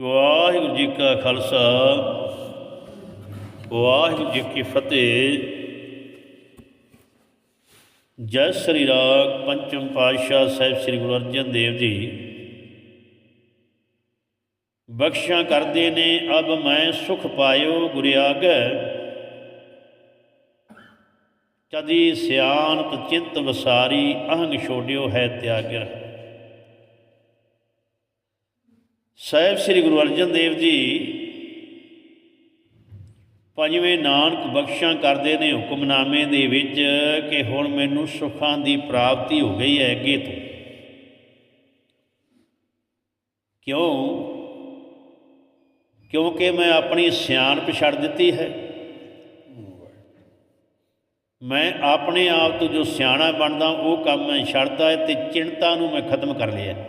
ਵਾਹਿਗੁਰੂ ਜੀ ਕਾ ਖਾਲਸਾ, ਵਾਹਿਗੁਰੂ ਜੀ ਕੀ ਫਤਿਹ। ਜੈ ਸ੍ਰੀ ਰਾਗ ਪੰਚਮ ਪਾਤਸ਼ਾਹ ਸਾਹਿਬ ਸ੍ਰੀ ਗੁਰੂ ਅਰਜਨ ਦੇਵ ਜੀ। ਬਖਸ਼ਾਂ ਕਰਦੇ ਨੇ, ਅਬ ਮੈਂ ਸੁਖ ਪਾਇਓ ਗੁਰ ਕਦੀ ਸਿਆਣਪ ਚਿੰਤ ਵਸਾਰੀ, ਅਹੰਗ ਛੋੜਿਓ ਹੈ ਤਿਆਗਿਆ। ਸਾਹਿਬ ਸ੍ਰੀ ਗੁਰੂ ਅਰਜਨ ਦੇਵ ਜੀ ਪੰਜਵੇਂ ਨਾਨਕ ਬਖਸ਼ਾਂ ਕਰਦੇ ਨੇ ਹੁਕਮਨਾਮੇ ਦੇ ਵਿੱਚ ਕਿ ਹੁਣ ਮੈਨੂੰ ਸੁੱਖਾਂ ਦੀ ਪ੍ਰਾਪਤੀ ਹੋ ਗਈ ਹੈ ਅੱਗੇ ਤੋਂ। ਕਿਉਂ? ਕਿਉਂਕਿ ਮੈਂ ਆਪਣੀ ਸਿਆਣਪ ਛੱਡ ਦਿੱਤੀ ਹੈ। ਮੈਂ ਆਪਣੇ ਆਪ ਤੋਂ ਜੋ ਸਿਆਣਾ ਬਣਦਾ, ਉਹ ਕੰਮ ਮੈਂ ਛੱਡਦਾ ਹੈ ਤੇ ਚਿੰਤਾ ਨੂੰ ਮੈਂ ਖਤਮ ਕਰ ਲਿਆ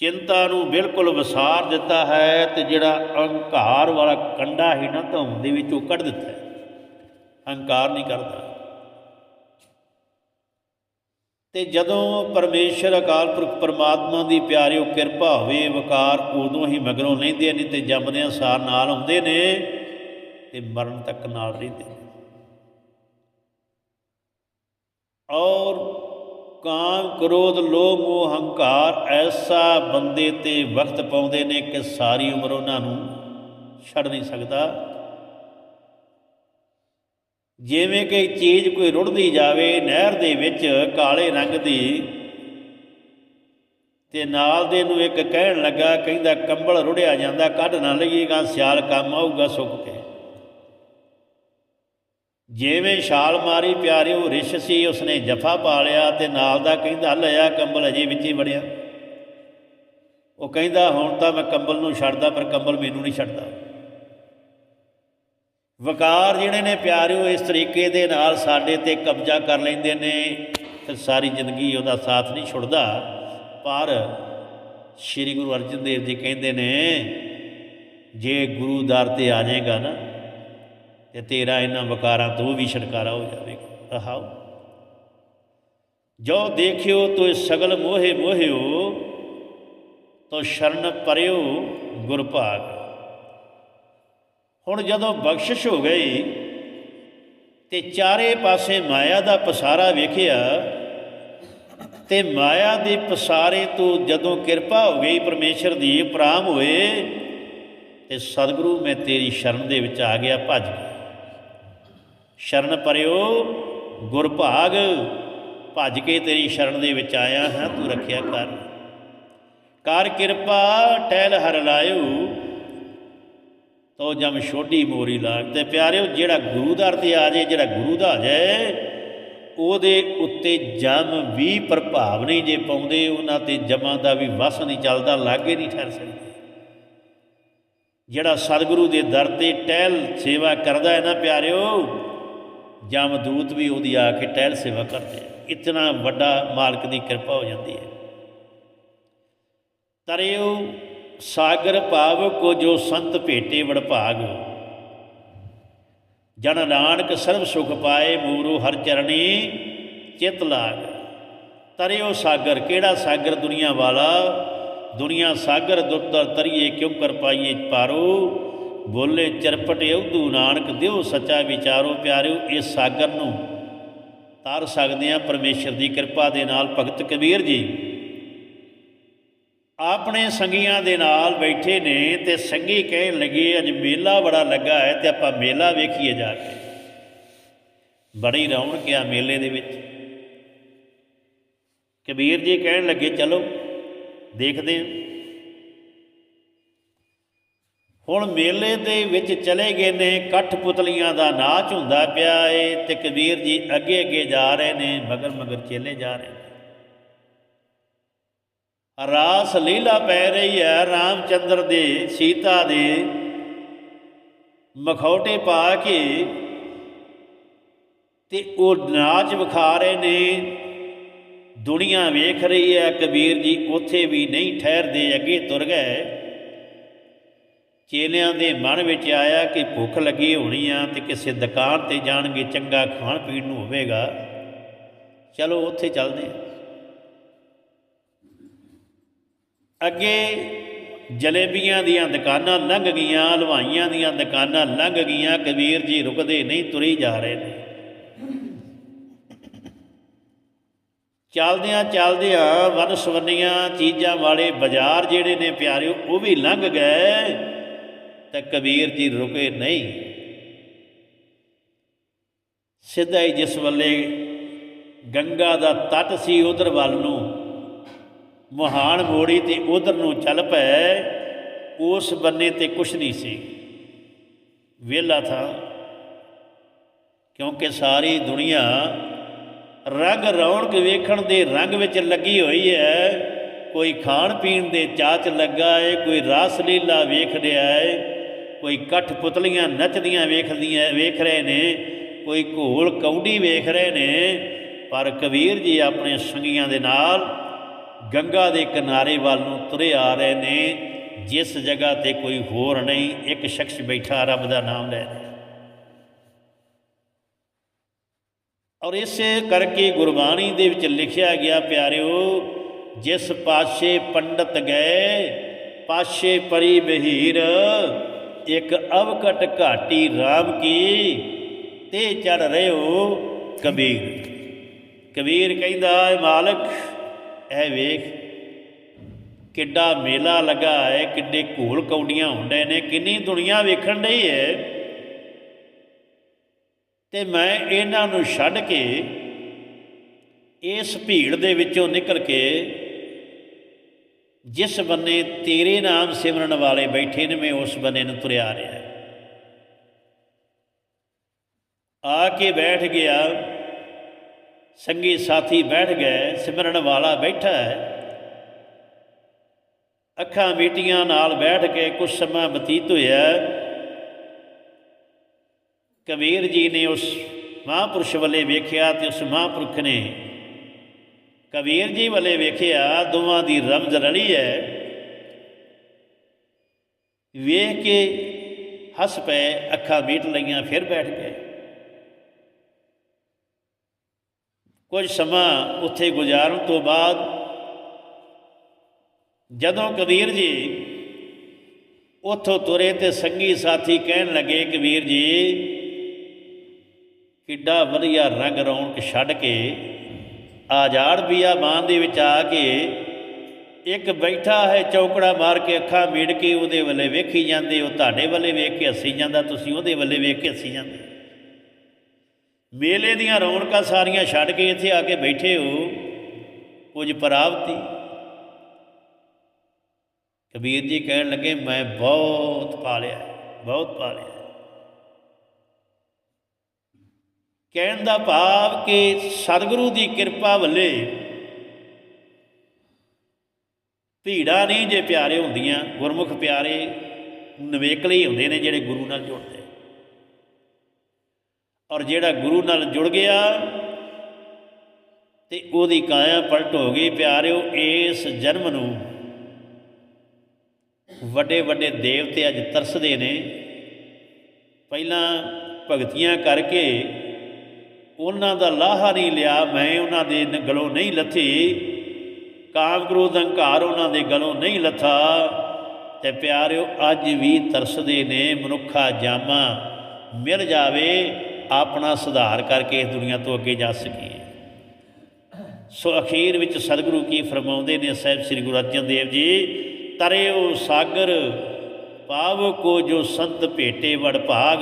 ਚਿੰਤਾ ਨੂੰ ਬਿਲਕੁਲ ਵਿਸਾਰ ਦਿੱਤਾ ਹੈ ਤੇ ਜਿਹੜਾ ਅਹੰਕਾਰ ਵਾਲਾ ਕੰਡਾ ਹੀ ਨਾ ਧੁੰਮ ਦੇ ਵਿੱਚੋਂ ਕੱਢ ਦਿੱਤਾ ਹੈ। ਅਹੰਕਾਰ ਨਹੀਂ ਕਰਦਾ। ਤੇ ਜਦੋਂ ਪਰਮੇਸ਼ਰ ਅਕਾਲ ਪੁਰਖ ਪਰਮਾਤਮਾ ਦੀ ਪਿਆਰਿਓ ਕਿਰਪਾ ਹੋਵੇ, ਵਕਾਰ ਉਦੋਂ ਹੀ ਮਗਰੋਂ ਲੈਂਦੇ ਨੇ ਤੇ ਜੰਮਦਿਆਂ ਸਾਰ ਨਾਲ ਆਉਂਦੇ ਨੇ ਤੇ ਮਰਨ ਤੱਕ ਨਾਲ ਰਹਿੰਦੇ ਨੇ। ਔਰ ਕਾਮ ਕ੍ਰੋਧ, ਲੋਭ, ਮੋਹ, ਹੰਕਾਰ ਐਸਾ ਬੰਦੇ ਤੇ ਵਕਤ ਪਾਉਂਦੇ ਨੇ ਕਿ ਸਾਰੀ ਉਮਰ ਉਹਨਾਂ ਨੂੰ ਛੱਡ ਨਹੀਂ ਸਕਦਾ। ਜਿਵੇਂ ਕਿ ਚੀਜ਼ ਕੋਈ ਰੁੜਦੀ ਜਾਵੇ ਨਹਿਰ ਦੇ ਵਿੱਚ ਕਾਲੇ ਰੰਗ ਦੀ ਤੇ ਨਾਲ ਦੇ ਨੂੰ ਇੱਕ ਕਹਿਣ ਲੱਗਾ, ਕਹਿੰਦਾ, ਕੰਬਲ ਰੁੜਿਆ ਜਾਂਦਾ, ਕੱਢ ਨਾ ਲਈਏਗਾ, ਸਿਆਲ ਕੰਮ ਆਊਗਾ ਸੁੱਕ ਕੇ। ਜਿਵੇਂ ਛਾਲ ਮਾਰੀ ਪਿਆਰੇ ਉਹ ਰਿਸ਼ ਸੀ, ਉਸਨੇ ਜਫਾ ਪਾ ਲਿਆ ਤੇ ਨਾਲ ਦਾ ਕਹਿੰਦਾ, ਲਿਆ ਕੰਬਲ ਅਜੇ ਵਿੱਚ ਹੀ ਵੜਿਆ। ਉਹ ਕਹਿੰਦਾ, ਹੁਣ ਤਾਂ ਮੈਂ ਕੰਬਲ ਨੂੰ ਛੱਡਦਾ, ਪਰ ਕੰਬਲ ਮੈਨੂੰ ਨਹੀਂ ਛੱਡਦਾ। ਵਕਾਰ ਜਿਹੜੇ ਨੇ ਪਿਆਰਿਓ, ਇਸ ਤਰੀਕੇ ਦੇ ਨਾਲ ਸਾਡੇ ਤੇ ਕਬਜ਼ਾ ਕਰ ਲੈਂਦੇ ਨੇ ਤੇ ਸਾਰੀ ਜ਼ਿੰਦਗੀ ਉਹਦਾ ਸਾਥ ਨਹੀਂ ਛੁੱਟਦਾ। ਪਰ ਸ੍ਰੀ ਗੁਰੂ ਅਰਜਨ ਦੇਵ ਜੀ ਕਹਿੰਦੇ ਨੇ, ਜੇ ਗੁਰੂ ਦਰ ਤੇ ਆ ਜਾਏਗਾ ਨਾ ਤੇ ਤੇਰਾ ਇਹਨਾਂ ਵਕਾਰਾਂ ਤੋਂ ਵੀ ਛੁਟਕਾਰਾ ਹੋ ਜਾਵੇਗਾ ਰਹਾਓ ਜੋ ਦੇਖਿਓ ਤੋ ਸਗਲ ਮੋਹੇ ਮੋਹਿਓ, ਤੋ ਸ਼ਰਨ ਪਰਿਓ ਗੁਰ ਭਾਗ ਹੁਣ ਜਦੋਂ ਬਖਸ਼ਿਸ਼ ਹੋ ਗਈ ਤੇ ਚਾਰੇ ਪਾਸੇ ਮਾਇਆ ਦਾ ਪਸਾਰਾ ਵੇਖਿਆ, ਤੇ ਮਾਇਆ ਦੇ ਪਸਾਰੇ ਤੋਂ ਜਦੋਂ ਕਿਰਪਾ ਹੋ ਗਈ ਪਰਮੇਸ਼ਰ ਦੀ ਪ੍ਰਾਮ ਹੋਏ, ਤੇ ਸਤਿਗੁਰੂ ਮੈਂ ਤੇਰੀ ਸ਼ਰਨ ਦੇ ਵਿੱਚ ਆ ਗਿਆ, ਭੱਜ ਗਿਆ। ਸ਼ਰਨ ਪਰਿਓ, ਗੁਰ ਭਾਗ, ਭੱਜ ਕੇ ਤੇਰੀ ਸ਼ਰਨ ਦੇ ਵਿੱਚ ਆਇਆ ਹਾਂ, ਤੂੰ ਰੱਖਿਆ ਕਰ। ਕਰ ਕਿਰਪਾ, ਟਹਿਲ ਹਰ ਲਾਇਓ ਤੋ ਜਮ ਛੋਟੀ ਮੋਰੀ ਲਾਗ। ਤੇ ਪਿਆਰਿਓ, ਜਿਹੜਾ ਗੁਰੂ ਦਰ ਤੇ ਆ ਜੇ, ਜਿਹੜਾ ਗੁਰੂ ਦਾ ਆ ਜਾਏ ਉਹਦੇ ਉੱਤੇ ਜਮ ਵੀ ਪ੍ਰਭਾਵ ਨਹੀਂ ਜੇ ਪਾਉਂਦੇ, ਉਹਨਾਂ ਤੇ ਜਮਾਂ ਦਾ ਵੀ ਵਸ ਨਹੀਂ ਚੱਲਦਾ, ਲਾਗੇ ਨਹੀਂ ਠਹਿਰ ਸਕਦੇ। ਜਿਹੜਾ ਸਤਿਗੁਰੂ ਦੇ ਦਰ ਤੇ ਟਹਿਲ ਸੇਵਾ ਕਰਦਾ ਹੈ ਨਾ ਪਿਆਰਿਓ ਜਮਦੂਤ ਵੀ ਉਹਦੀ ਆ ਕੇ ਟਹਿਲ ਸੇਵਾ ਕਰਦੇ ਇਤਨਾ ਵੱਡਾ ਮਾਲਕ ਦੀ ਕਿਰਪਾ ਹੋ ਜਾਂਦੀ ਹੈ। ਤਰਿਓ ਸਾਗਰ ਭਾਵ ਕੋ ਜੋ ਸੰਤ ਭੇਟੇ ਵਡਭਾਗ। ਜਨ ਨਾਨਕ ਸਰਬ ਸੁਖ ਪਾਏ ਮੂਰੂ ਹਰ ਚਰਣੀ ਚਿਤ ਲਾਗ। ਤਰਿਓ ਸਾਗਰ, ਕਿਹੜਾ ਸਾਗਰ ਦੁਨੀਆ ਵਾਲਾ? ਦੁਨੀਆ ਸਾਗਰ ਦੁੱਤਰ ਤਰੀਏ ਕਿਉਂ ਕਰ ਪਾਈਏ ਪਾਰੋ? ਬੋਲੇ ਚਰਪਟ ਉਦੂ ਨਾਨਕ ਦਿਓ ਸੱਚਾ ਵਿਚਾਰੋ ਪਿਆਰਿਓ ਇਸ ਸਾਗਰ ਨੂੰ ਤਾਰ ਸਕਦੇ ਆ ਪਰਮੇਸ਼ਰ ਦੀ ਕਿਰਪਾ ਦੇ ਨਾਲ। ਭਗਤ ਕਬੀਰ ਜੀ, ਆਪਣੇ ਸੰਗੀਆਂ ਦੇ ਨਾਲ ਬੈਠੇ ਨੇ ਤੇ ਸੰਗੀ ਕਹਿਣ ਲੱਗੇ, ਅੱਜ ਮੇਲਾ ਬੜਾ ਲੱਗਾ ਹੈ ਤੇ ਆਪਾਂ ਮੇਲਾ ਵੇਖੀਏ ਜਾ ਕੇ। ਬੜੀ ਰੌਣਕ ਆ ਮੇਲੇ ਦੇ ਵਿੱਚ। ਕਬੀਰ ਜੀ ਕਹਿਣ ਲੱਗੇ, ਚਲੋ ਦੇਖਦੇ ਹਾਂ। ਹੁਣ ਮੇਲੇ ਦੇ ਵਿੱਚ ਚਲੇ ਗਏ ਨੇ, ਕੱਠ ਪੁਤਲੀਆਂ ਦਾ ਨਾਚ ਹੁੰਦਾ ਪਿਆ ਏ, ਤੇ ਕਬੀਰ ਜੀ ਅੱਗੇ ਅੱਗੇ ਜਾ ਰਹੇ ਨੇ, ਮਗਰ ਮਗਰ ਚੇਲੇ ਜਾ ਰਹੇ ਨੇ। ਰਾਸ ਲੀਲਾ ਪੈ ਰਹੀ ਹੈ, ਰਾਮਚੰਦਰ ਦੇ, ਸੀਤਾ ਦੇ ਮਖੌਟੇ ਪਾ ਕੇ, ਤੇ ਉਹ ਨਾਚ ਵਿਖਾ ਰਹੇ ਨੇ। ਦੁਨੀਆ ਵੇਖ ਰਹੀ ਹੈ, ਕਬੀਰ ਜੀ ਉੱਥੇ ਵੀ ਨਹੀਂ ਠਹਿਰਦੇ, ਅੱਗੇ ਤੁਰ ਗਏ। ਚੇਲਿਆਂ ਦੇ ਮਨ ਵਿੱਚ ਆਇਆ ਕਿ ਭੁੱਖ ਲੱਗੀ ਹੋਣੀ ਆ ਤੇ ਕਿਸੇ ਦੁਕਾਨ ਤੇ ਜਾਣਗੇ ਚੰਗਾ ਖਾਣ ਪੀਣ ਨੂੰ ਹੋਵੇਗਾ। ਚਲੋ ਉੱਥੇ ਚੱਲਦੇ ਆ ਅੱਗੇ ਜਲੇਬੀਆਂ ਦੀਆਂ ਦੁਕਾਨਾਂ ਲੰਘ ਗਈਆਂ, ਹਲਵਾਈਆਂ ਦੀਆਂ ਦੁਕਾਨਾਂ ਲੰਘ ਗਈਆਂ, ਕਬੀਰ ਜੀ ਰੁਕਦੇ ਨਹੀਂ, ਤੁਰੇ ਜਾ ਰਹੇ ਨੇ। ਚੱਲਦਿਆਂ ਚੱਲਦਿਆਂ ਵਨਸਵੰਨੀਆਂ ਚੀਜ਼ਾਂ ਵਾਲੇ ਬਾਜ਼ਾਰ ਜਿਹੜੇ ਨੇ ਪਿਆਰਿਓ, ਉਹ ਵੀ ਲੰਘ ਗਏ। ਤਾਂ ਕਬੀਰ ਜੀ ਰੁਕੇ ਨਹੀਂ। ਸਿੱਧਾ ਹੀ ਜਿਸ ਵੱਲੇ ਗੰਗਾ ਦਾ ਤੱਟ ਸੀ ਉਧਰ ਵੱਲ ਨੂੰ, ਮਹਾਨ ਮੋੜੀ ਤੇ ਉਧਰ ਨੂੰ ਚੱਲ ਪਏ, ਉਸ ਬੰਨੇ ਤੇ ਕੁਛ ਨਹੀਂ ਸੀ। ਵਿਹਲਾ ਥਾ, ਕਿਉਂਕਿ ਸਾਰੀ ਦੁਨੀਆ ਰੰਗ ਰੌਣਕ ਵੇਖਣ ਦੇ ਰੰਗ ਵਿੱਚ ਲੱਗੀ ਹੋਈ ਹੈ। ਕੋਈ ਖਾਣ ਪੀਣ ਦੇ ਚਾਚ ਲੱਗਾ ਹੈ, ਕੋਈ ਰਾਸ ਲੀਲਾ ਵੇਖ ਰਿਹਾ ਹੈ ਕੋਈ ਕੱਠ ਪੁਤਲੀਆਂ ਨੱਚਦੀਆਂ ਵੇਖਦੀਆਂ, ਵੇਖ ਰਹੇ ਨੇ, ਕੋਈ ਘੋਲ ਕੌਡੀ ਵੇਖ ਰਹੇ ਨੇ, ਪਰ ਕਬੀਰ ਜੀ ਆਪਣੇ ਸੰਗੀਆਂ ਦੇ ਨਾਲ ਗੰਗਾ ਦੇ ਕਿਨਾਰੇ ਵੱਲ ਨੂੰ ਤੁਰੇ ਆ ਰਹੇ ਨੇ, ਜਿਸ ਜਗ੍ਹਾ ਤੇ ਕੋਈ ਹੋਰ ਨਹੀਂ, ਇੱਕ ਸ਼ਖਸ ਬੈਠਾ ਰੱਬ ਦਾ ਨਾਮ ਲੈ ਰਿਹਾ। ਔਰ ਇਸੇ ਕਰਕੇ ਗੁਰਬਾਣੀ ਦੇ ਵਿੱਚ ਲਿਖਿਆ ਗਿਆ, ਪਿਆਰਿਓ, ਜਿਸ ਪਾਸ਼ੇ ਪੰਡਤ ਗਏ, ਪਾਸ਼ੇ ਪਰੀ ਬਹੀਰ ਇੱਕ ਅਵਕਟ ਘਾਟੀ RAM ਕੀ, ਤੇ ਚੜ ਹੋ ਕਬੀਰ। ਕਬੀਰ ਕਹਿੰਦਾ, ਏ ਮਾਲਕ, ਇਹ ਵੇਖ, ਕਿੱਡਾ ਮੇਲਾ ਲੱਗਾ ਹੈ, ਕਿੱਡੇ ਘੋਲ ਕੌਡੀਆਂ ਹੁੰਦੇ ਨੇ, ਕਿੰਨੀ ਦੁਨੀਆ ਵੇਖਣ ਡਈ ਹੈ। ਤੇ ਮੈਂ ਇਹਨਾਂ ਨੂੰ ਛੱਡ ਕੇ, ਇਸ ਭੀੜ ਦੇ ਵਿੱਚੋਂ ਨਿਕਲ ਕੇ ਜਿਸ ਬੰਨੇ ਤੇਰੇ ਨਾਮ ਸਿਮਰਨ ਵਾਲੇ ਬੈਠੇ ਨੇ, ਮੈਂ ਉਸ ਬੰਨੇ ਨੂੰ ਤੁਰਿਆ ਰਿਹਾ। ਆ ਕੇ ਬੈਠ ਗਿਆ, ਸੰਗੀ ਸਾਥੀ ਬੈਠ ਗਏ ਸਿਮਰਨ ਵਾਲਾ ਬੈਠਾ ਹੈ। ਅੱਖਾਂ ਮੀਟੀਆਂ ਨਾਲ ਬੈਠ ਕੇ ਕੁਝ ਸਮਾਂ ਬਤੀਤ ਹੋਇਆ। ਕਬੀਰ ਜੀ ਨੇ ਉਸ ਮਹਾਂਪੁਰਸ਼ ਵੱਲੇ ਵੇਖਿਆ ਤੇ ਉਸ ਮਹਾਂਪੁਰਖ ਨੇ ਕਬੀਰ ਜੀ ਵੱਲੇ ਵੇਖਿਆ, ਦੋਵਾਂ ਦੀ ਰਮਜ਼ ਰਲੀ ਹੈ ਵੇਖ ਕੇ ਹੱਸ ਪਏ, ਅੱਖਾਂ ਮੀਟ ਲਈਆਂ, ਫਿਰ ਬੈਠ ਗਏ। ਕੁਝ ਸਮਾਂ ਉੱਥੇ ਗੁਜ਼ਾਰਨ ਤੋਂ ਬਾਅਦ ਜਦੋਂ ਕਬੀਰ ਜੀ ਉੱਥੋਂ ਤੁਰੇ ਤੇ ਸੰਗੀ ਸਾਥੀ ਕਹਿਣ ਲੱਗੇ, ਕਬੀਰ ਜੀ, ਕਿੱਡਾ ਵਧੀਆ ਰੰਗ ਰੌਣਕ ਛੱਡ ਕੇ ਆਜ਼ਾਦ ਬੀਆਬਾਨ ਦੇ ਵਿੱਚ ਆ ਕੇ ਇੱਕ ਬੈਠਾ ਹੈ ਚੌਕੜਾ ਮਾਰ ਕੇ ਅੱਖਾਂ ਮੀੜ ਕੇ ਉਹਦੇ ਵੱਲੇ ਵੇਖੀ ਜਾਂਦੇ, ਉਹ ਤੁਹਾਡੇ ਵੱਲੇ ਵੇਖ ਕੇ ਹੱਸੀ ਜਾਂਦਾ, ਤੁਸੀਂ ਉਹਦੇ ਵੱਲੇ ਵੇਖ ਕੇ ਹੱਸੀ ਜਾਂਦੇ। ਮੇਲੇ ਦੀਆਂ ਰੌਣਕਾਂ ਸਾਰੀਆਂ ਛੱਡ ਕੇ ਇੱਥੇ ਆ ਕੇ ਬੈਠੇ ਹੋ, ਕੁਝ ਪ੍ਰਾਪਤੀ। ਕਬੀਰ ਜੀ ਕਹਿਣ ਲੱਗੇ, ਮੈਂ ਬਹੁਤ ਪਾਲਿਆ ਬਹੁਤ ਪਾਲਿਆ ਕਹਿਣ ਦਾ ਭਾਵ ਕਿ ਸਤਿਗੁਰੂ ਦੀ ਕਿਰਪਾ ਵੱਲੇ ਭੀੜਾ ਨਹੀਂ ਜੇ ਪਿਆਰੇ ਹੁੰਦੀਆਂ, ਗੁਰਮੁਖ ਪਿਆਰੇ ਨਵੇਕਲੇ ਹੀ ਹੁੰਦੇ ਨੇ ਜਿਹੜੇ ਗੁਰੂ ਨਾਲ ਜੁੜਦੇ ਔਰ ਜਿਹੜਾ ਗੁਰੂ ਨਾਲ ਜੁੜ ਗਿਆ ਤੇ ਉਹਦੀ ਕਾਇਆ ਪਲਟ ਹੋ ਗਈ, ਪਿਆਰਿਓ, ਇਸ ਜਨਮ ਨੂੰ ਵੱਡੇ ਵੱਡੇ ਦੇਵਤੇ ਅੱਜ ਤਰਸਦੇ ਨੇ। ਪਹਿਲਾਂ ਭਗਤੀਆਂ ਕਰਕੇ ਉਹਨਾਂ ਦਾ ਲਾਹਾ ਨਹੀਂ ਲਿਆ, ਮੈਂ ਉਹਨਾਂ ਦੇ ਗਲੋਂ ਨਹੀਂ ਲੱਥੀ। ਕਾਮ ਕ੍ਰੋਧ ਹੰਕਾਰ ਉਹਨਾਂ ਦੇ ਗਲੋਂ ਨਹੀਂ ਲੱਥਾ। ਤੇ ਪਿਆਰਿਓ, ਅੱਜ ਵੀ ਤਰਸਦੇ ਨੇ ਮਨੁੱਖਾ ਜਾਮਾ। ਮਿਲ ਜਾਵੇ, ਆਪਣਾ ਸੁਧਾਰ ਕਰਕੇ ਇਸ ਦੁਨੀਆ ਤੋਂ ਅੱਗੇ ਜਾ ਸਕੀਏ। ਸੋ ਅਖੀਰ ਵਿੱਚ ਸਤਿਗੁਰੂ ਕੀ ਫਰਮਾਉਂਦੇ ਨੇ, ਸਾਹਿਬ ਸ੍ਰੀ ਗੁਰੂ ਅਰਜਨ ਦੇਵ ਜੀ, ਤਰਿਓ ਸਾਗਰ, ਪਾਵ ਕੋ ਜੋ ਸੰਤ ਭੇਟੇ ਵੜ ਭਾਗ।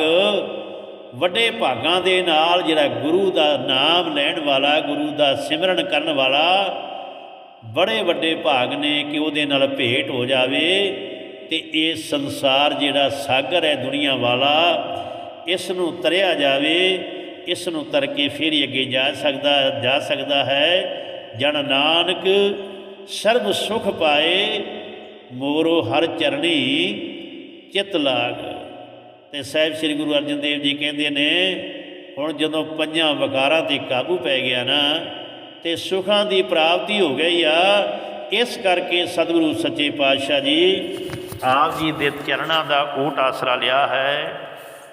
ਵੱਡੇ ਭਾਗਾਂ ਦੇ ਨਾਲ ਜਿਹੜਾ ਗੁਰੂ ਦਾ ਨਾਮ ਲੈਣ ਵਾਲਾ, ਗੁਰੂ ਦਾ ਸਿਮਰਨ ਕਰਨ ਵਾਲਾ, ਬੜੇ ਵੱਡੇ ਭਾਗ ਨੇ ਕਿ ਉਹਦੇ ਨਾਲ ਭੇਟ ਹੋ ਜਾਵੇ ਤੇ ਇਹ ਸੰਸਾਰ ਜਿਹੜਾ ਸਾਗਰ ਹੈ ਦੁਨੀਆ ਵਾਲਾ ਇਸ ਨੂੰ ਤਰਿਆ ਜਾਵੇ ਇਸ ਨੂੰ ਤਰ ਕੇ ਫਿਰ ਅੱਗੇ ਜਾ ਸਕਦਾ ਜਾ ਸਕਦਾ ਹੈ। ਜਨ ਨਾਨਕ ਸਰਬ ਸੁਖ ਪਾਏ, ਮੋਰੋ ਹਰ ਚਰਣੀ ਚਿਤ ਲਾਗ। ਤੇ ਸਾਹਿਬ ਸ੍ਰੀ ਗੁਰੂ ਅਰਜਨ ਦੇਵ ਜੀ ਕਹਿੰਦੇ ਨੇ, ਹੁਣ ਜਦੋਂ ਪੰਜਾਂ ਵਕਾਰਾਂ ਤੇ ਕਾਬੂ ਪੈ ਗਿਆ ਨਾ, ਤੇ ਸੁਖਾਂ ਦੀ ਪ੍ਰਾਪਤੀ ਹੋ ਗਈ ਆ, ਇਸ ਕਰਕੇ ਸਤਿਗੁਰੂ ਸੱਚੇ ਪਾਤਸ਼ਾਹ ਜੀ ਆਪ ਜੀ ਦੇ ਚਰਨਾਂ ਦਾ ਓਟ ਆਸਰਾ ਲਿਆ ਹੈ।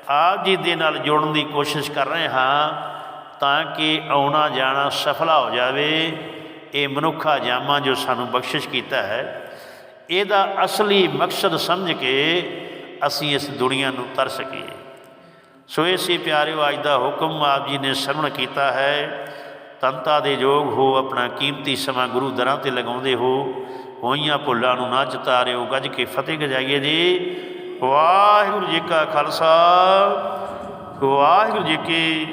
ਆਪ ਜੀ ਦੇ ਨਾਲ ਜੁੜਨ ਦੀ ਕੋਸ਼ਿਸ਼ ਕਰ ਰਹੇ ਹਾਂ ਤਾਂ ਕਿ ਆਉਣਾ ਜਾਣਾ ਸਫਲਾ ਹੋ ਜਾਵੇ। ਇਹ ਮਨੁੱਖਾ ਜਾਮਾ ਜੋ ਸਾਨੂੰ ਬਖਸ਼ਿਸ਼ ਕੀਤਾ ਹੈ, ਇਹਦਾ ਅਸਲੀ ਮਕਸਦ ਸਮਝ ਕੇ ਅਸੀਂ ਇਸ ਦੁਨੀਆ ਨੂੰ ਤਰ ਸਕੀਏ। ਸੋ ਇਸੇ ਪਿਆਰਿਓ, ਅੱਜ ਦਾ ਹੁਕਮ ਆਪ ਜੀ ਨੇ ਸਰਵਣ ਕੀਤਾ ਹੈ। ਤੰਤਾ ਦੇ ਯੋਗ ਹੋ, ਆਪਣਾ ਕੀਮਤੀ ਸਮਾਂ ਗੁਰੂ ਦਰਾਂ ਤੇ ਲਗਾਉਂਦੇ ਹੋ। ਹੋਈਆਂ ਭੁੱਲਾਂ ਨੂੰ ਨਾ ਚਤਾਰਿਓ ਗੱਜ ਕੇ ਫਤਿਹ ਗਜਾਈਏ ਜੀ। ਵਾਹਿਗੁਰੂ ਜੀ ਕਾ ਖਾਲਸਾ, ਵਾਹਿਗੁਰੂ ਜੀ ਕੀ